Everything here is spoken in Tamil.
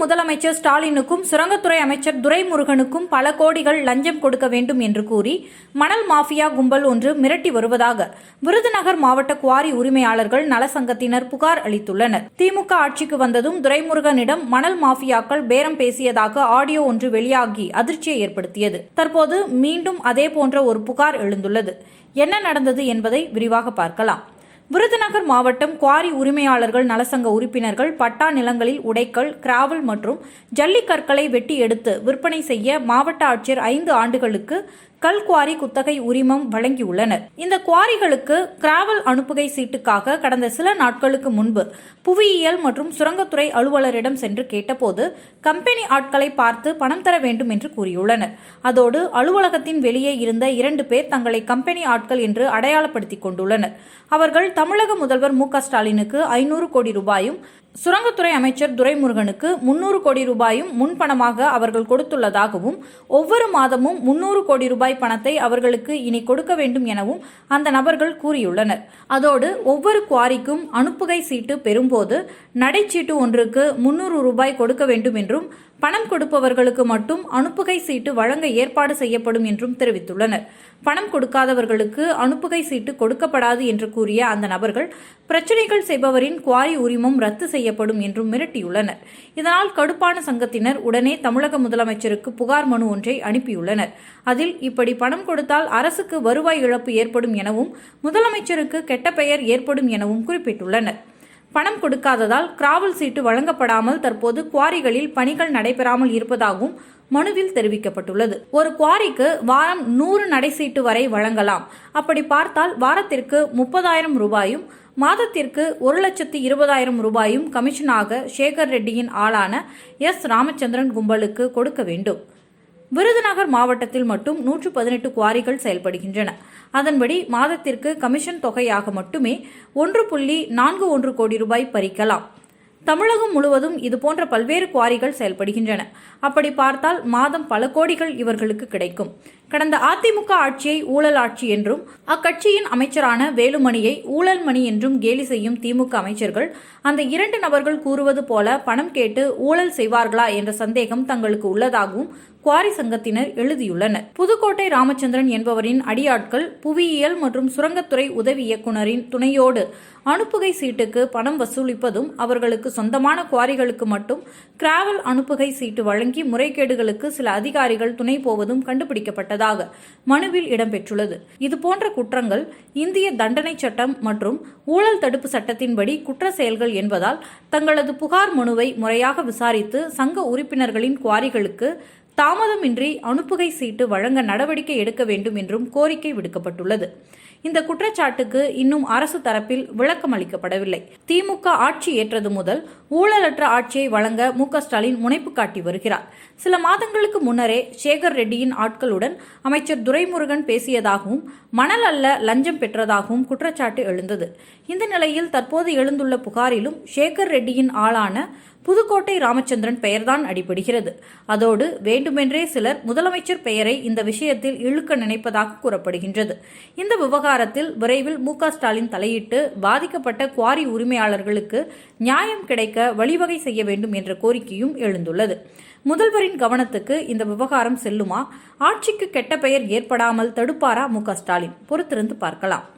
முதலமைச்சர் ஸ்டாலினுக்கும் சுரங்கத்துறை அமைச்சர் துரைமுருகனுக்கும் பல கோடிகள் லஞ்சம் கொடுக்க வேண்டும் என்று கூறி மணல் மாஃபியா கும்பல் ஒன்று மிரட்டி வருவதாக விருதுநகர் மாவட்ட குவாரி உரிமையாளர்கள் நலசங்கத்தினர் புகார் அளித்துள்ளனர். திமுக ஆட்சிக்கு வந்ததும் துரைமுருகனிடம் மணல் மாஃபியாக்கள் பேரம் பேசியதாக ஆடியோ ஒன்று வெளியாகி அதிர்ச்சியை ஏற்படுத்தியது. தற்போது மீண்டும் அதே போன்ற ஒரு புகார் எழுந்துள்ளது. என்ன நடந்தது என்பதை விரிவாக பார்க்கலாம். விருதுநகர் மாவட்டம் குவாரி உரிமையாளர்கள் நலசங்க உறுப்பினர்கள் பட்டா நிலங்களில் உடைக்கல் கிராவல் மற்றும் ஜல்லிக்கற்களை வெட்டி எடுத்து விற்பனை செய்ய மாவட்ட ஆட்சியர் ஐந்து ஆண்டுகளுக்கு கல் குவாரி குத்தகை உரிமம் வழங்கியுள்ளனர். இந்த குவாரிகளுக்கு கிராவல் அனுப்புகை சீட்டுக்காக கடந்த சில நாட்களுக்கு முன்பு புவியியல் மற்றும் சுரங்கத்துறை அலுவலரிடம் சென்று கேட்டபோது கம்பெனி ஆட்களை பார்த்து பணம் தர வேண்டும் என்று கூறியுள்ளனர். அதோடு அலுவலகத்தின் வெளியே இருந்த இரண்டு பேர் தங்களை கம்பெனி ஆட்கள் என்று அடையாளப்படுத்திக் கொண்டுள்ளனர். அவர்கள் தமிழக முதல்வர் மு க ஸ்டாலினுக்கு ஐநூறு கோடி ரூபாயும் சுரங்கத்துறை அமைச்சர் துரைமுருகனுக்கு முன்னூறு கோடி ரூபாயும் முன்பணமாக அவர்கள் கொடுத்துள்ளதாகவும் ஒவ்வொரு மாதமும் முன்னூறு கோடி ரூபாய் பணத்தை அவர்களுக்கு இனி கொடுக்க வேண்டும் எனவும் அந்த நபர்கள் கூறியுள்ளனர். அதோடு ஒவ்வொரு குவாரிக்கும் அனுப்புகை சீட்டு பெறும்போது நடைச்சீட்டு ஒன்றுக்கு முன்னூறு ரூபாய் கொடுக்க வேண்டும் என்றும் பணம் கொடுப்பவர்களுக்கு மட்டும் அனுப்புகை சீட்டு வழங்க ஏற்பாடு செய்யப்படும் என்றும் தெரிவித்துள்ளனர். பணம் கொடுக்காதவர்களுக்கு அனுப்புகை சீட்டு கொடுக்கப்படாது என்று கூறிய அந்த நபர்கள் பிரச்சினைகள் செய்பவரின் குவாரி உரிமம் ரத்து செய்யப்படும் என்றும் மிரட்டியுள்ளனர். இதனால் கடுப்பான சங்கத்தினர் உடனே தமிழக முதலமைச்சருக்கு புகார் மனு ஒன்றை அனுப்பியுள்ளனர். அதில் இப்படி பணம் கொடுத்தால் அரசுக்கு வருவாய் இழப்பு ஏற்படும் எனவும் முதலமைச்சருக்கு கெட்ட பெயர் ஏற்படும் எனவும் குறிப்பிட்டுள்ளனர். பணம் கொடுக்காததால் கிராவல் சீட்டு வழங்கப்படாமல் தற்போது குவாரிகளில் பணிகள் நடைபெறாமல் இருப்பதாகவும் மனுவில் தெரிவிக்கப்பட்டுள்ளது. ஒரு குவாரிக்கு வாரம் நூறு நடை சீட்டு வரை வழங்கலாம். அப்படி பார்த்தால் வாரத்திற்கு முப்பதாயிரம் ரூபாயும் மாதத்திற்கு ஒரு லட்சத்து இருபதாயிரம் ரூபாயும் கமிஷனாக சேகர் ரெட்டியின் ஆளான எஸ். ராமச்சந்திரன் கும்பலுக்கு கொடுக்க வேண்டும். விருதுநகர் மாவட்டத்தில் மட்டும் நூற்று பதினெட்டு குவாரிகள் செயல்படுகின்றன. அதன்படி மாதத்திற்கு கமிஷன் தொகையாக மட்டுமே ஒன்று புள்ளி நான்கு ஒன்று கோடி ரூபாய் பறிக்கலாம். தமிழகம் முழுவதும் இதுபோன்ற பல்வேறு குவாரிகள் செயல்படுகின்றன. அப்படி பார்த்தால் மாதம் பல கோடிகள் இவர்களுக்கு கிடைக்கும். கடந்த அதிமுக ஆட்சியை ஊழல் ஆட்சி என்றும் அக்கட்சியின் அமைச்சரான வேலுமணியை ஊழல் மணி என்றும் கேலி செய்யும் திமுக அமைச்சர்கள் அந்த இரண்டு நபர்கள் கூறுவது போல பணம் கேட்டு ஊழல் செய்வார்களா என்ற சந்தேகம் தங்களுக்கு உள்ளதாகவும் குவாரி சங்கத்தினர் எழுதியுள்ளனர். புதுக்கோட்டை ராமச்சந்திரன் என்பவரின் அடியாட்கள் புவியியல் மற்றும் சுரங்கத்துறை உதவி இயக்குநரின் துணையோடு அனுப்புகை சீட்டுக்கு பணம் வசூலிப்பதும் அவர்களுக்கு சொந்தமான குவாரிகளுக்கு மட்டும் கிராவல் அனுப்புகை சீட்டு வழங்கி முறைகேடுகளுக்கு சில அதிகாரிகள் துணை போவதும் கண்டுபிடிக்கப்பட்டது. கண்டுபிடிக்கப்பட்டதாக மனுவில் இடம்பெற்றுள்ளது. இதுபோன்ற குற்றங்கள் இந்திய தண்டனை சட்டம் மற்றும் ஊழல் தடுப்பு சட்டத்தின்படி குற்ற செயல்கள் என்பதால் தங்களது புகார் மனுவை முறையாக விசாரித்து சங்க உறுப்பினர்களின் குவாரிகளுக்கு தாமதமின்றி அனுப்புகை சீட்டு வழங்க நடவடிக்கை எடுக்க வேண்டும் என்றும் கோரிக்கை விடுக்கப்பட்டுள்ளது. இந்த குற்றச்சாட்டுக்கு இன்னும் அரசு தரப்பில் விளக்கம் அளிக்கப்படவில்லை. திமுக ஆட்சி ஏற்றது முதல் ஊழலற்ற ஆட்சியை வழங்க மு. ஸ்டாலின் முனைப்பு காட்டி வருகிறார். சில மாதங்களுக்கு முன்னரே சேகர் ரெட்டியின் ஆட்களுடன் அமைச்சர் துரைமுருகன் பேசியதாகவும் மணல் அல்ல லஞ்சம் பெற்றதாகவும் குற்றச்சாட்டு எழுந்தது. இந்த நிலையில் தற்போது எழுந்துள்ள புகாரிலும் சேகர் ரெட்டியின் ஆளான புதுக்கோட்டை ராமச்சந்திரன் பெயர்தான் அடிபடுகிறது. அதோடு வேண்டுமென்றே சிலர் முதலமைச்சர் பெயரை இந்த விஷயத்தில் இழுக்க நினைப்பதாக கூறப்படுகின்றது. இந்த விவகாரத்தில் விரைவில் மு ஸ்டாலின் தலையிட்டு பாதிக்கப்பட்ட குவாரி உரிமையாளர்களுக்கு நியாயம் கிடைக்க வழிவகை செய்ய வேண்டும் என்ற கோரிக்கையும் எழுந்துள்ளது. முதல்வரின் கவனத்துக்கு இந்த விவகாரம் செல்லுமா? ஆட்சிக்கு கெட்ட பெயர் ஏற்படாமல் தடுப்பாரா மு ஸ்டாலின்? பொறுத்திருந்து பார்க்கலாம்.